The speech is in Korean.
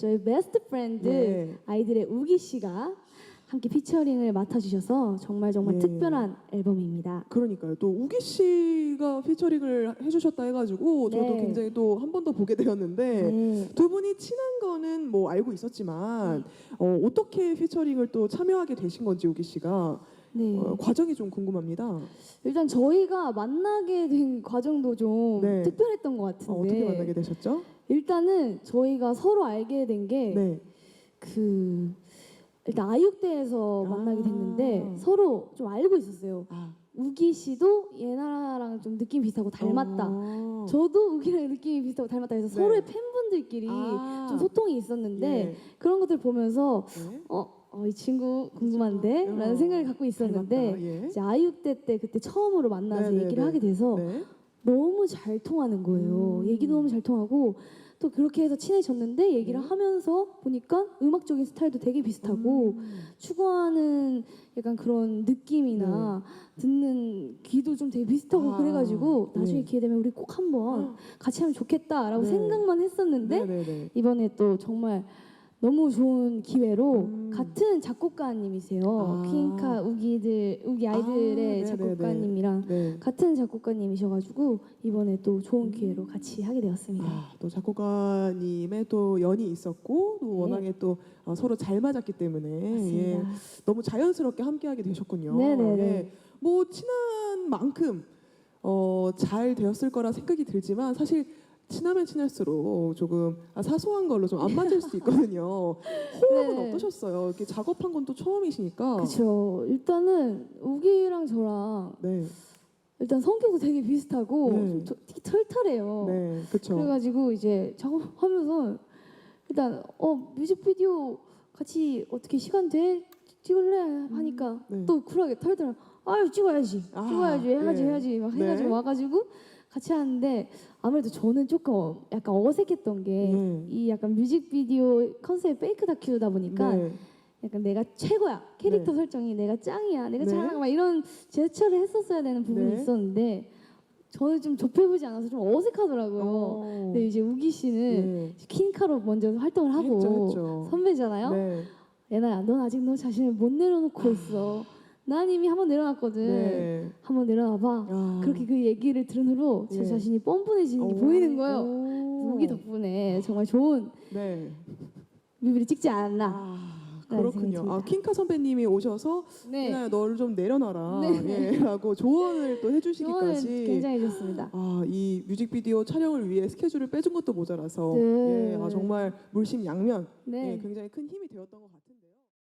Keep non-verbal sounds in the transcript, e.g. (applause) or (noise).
저희 베스트 프렌드 네. 아이들의 우기 씨가 함께 피처링을 맡아주셔서 정말 정말 예. 특별한 앨범입니다. 그러니까요. 또 우기 씨가 피처링을 해주셨다 해가지고 저도 네. 굉장히 또 한 번 더 보게 되었는데 네. 두 분이 친한 거는 뭐 알고 있었지만 어, 어떻게 피처링을 또 참여하게 되신 건지 우기 씨가 네. 어, 과정이 좀 궁금합니다. 일단 저희가 만나게 된 과정도 좀 네. 특별했던 것 같은데 어, 어떻게 만나게 되셨죠? 일단은 저희가 서로 알게 된게 네. 그 일단 아육대에서 아. 만나게 됐는데 서로 좀 알고 있었어요. 아, 우기 씨도 예나랑 좀 느낌 비슷하고 닮았다. 어. 저도 우기랑 느낌이 비슷하고 닮았다 해서 네. 서로의 팬분들끼리 아. 좀 소통이 있었는데 예. 그런 것들 보면서 네. 어, 어, 이 친구 궁금한데? 어, 라는 생각을 갖고 있었는데. 예. 이제 아육대 때 그때 처음으로 만나서 네, 네, 얘기를 네. 하게 돼서 네. 너무 잘 통하는 거예요. 음. 얘기도 너무 잘 통하고 또 그렇게 해서 친해졌는데 얘기를 네. 하면서 보니까 음악적인 스타일도 되게 비슷하고 음. 추구하는 약간 그런 느낌이나 듣는 귀도 좀 되게 비슷하고 네. 아, 그래가지고 나중에 네. 기회 되면 우리 꼭 한번 같이 하면 좋겠다라고 네. 생각만 했었는데 네네네. 이번에 또 정말 너무 좋은 기회로 음. 같은 작곡가님이세요. 아. 퀸카 우기들 우기 아이들의 아. 작곡가님이랑 네. 같은 작곡가님이셔가지고 이번에 또 좋은 기회로 같이 하게 되었습니다. 아, 또 작곡가님의 또 연이 있었고 또 네. 워낙에 또 어, 서로 잘 맞았기 때문에 맞습니다. 예, 너무 자연스럽게 함께하게 되셨군요. 네네네. 예, 뭐 친한 만큼 어, 잘 되었을 거라 생각이 들지만 사실 친하면 친할수록 조금 아, 사소한 걸로 좀 안 맞을 수 있거든요. (laughs) 호흡은 네. 어떠셨어요? 이렇게 작업한 건 또 처음이시니까. 그렇죠. 일단은 우기랑 저랑 네, 일단 성격도 되게 비슷하고 네. 좀 저- 되게 털털해요. 네, 그렇죠. 그래가지고 이제 작업하면서 일단 어 뮤직비디오 같이 어떻게 시간 돼 찍을래 하니까 네. 또 쿨하게 털털 아유 찍어야지 아, 찍어야지 해야지 네. 해야지 막 해가지고 네. 와가지고 같이 하는데 아무래도 저는 조금 약간 어색했던 게 이 네. 약간 뮤직비디오 컨셉 페이크 다큐다 보니까 네. 약간 내가 최고야 캐릭터 네. 설정이 내가 짱이야 내가 네. 잘한다 막 이런 제스처를 했었어야 되는 부분이 네. 있었는데 저는 좀 접해보지 않아서 좀 어색하더라고요. 어. 근데 이제 우기 씨는 네. 퀸카로 먼저 활동을 하고 했죠, 했죠. 선배잖아요. 네. 얘나야, 넌 아직 너 자신을 못 내려놓고 있어. 난 이미 한번 내려놨거든. 네. 한번 내려놔봐. 아. 그렇게 그 얘기를 들은 후로 제 예. 자신이 뻔뻔해지는 게 오. 보이는 거예요. 오. 우기 덕분에 정말 좋은 네. 뮤비를 찍지 않았나. 아, 네, 그렇군요. 아, 킹카 선배님이 오셔서 네, 희나야 너를 좀 내려놔라. 네. 예, 라고 조언을 또 해주시기까지. 굉장히 좋습니다. 아, 이 뮤직비디오 촬영을 위해 스케줄을 빼준 것도 모자라서 네. 예, 아, 정말 물심양면 네. 예, 굉장히 큰 힘이 되었던 것 같은데.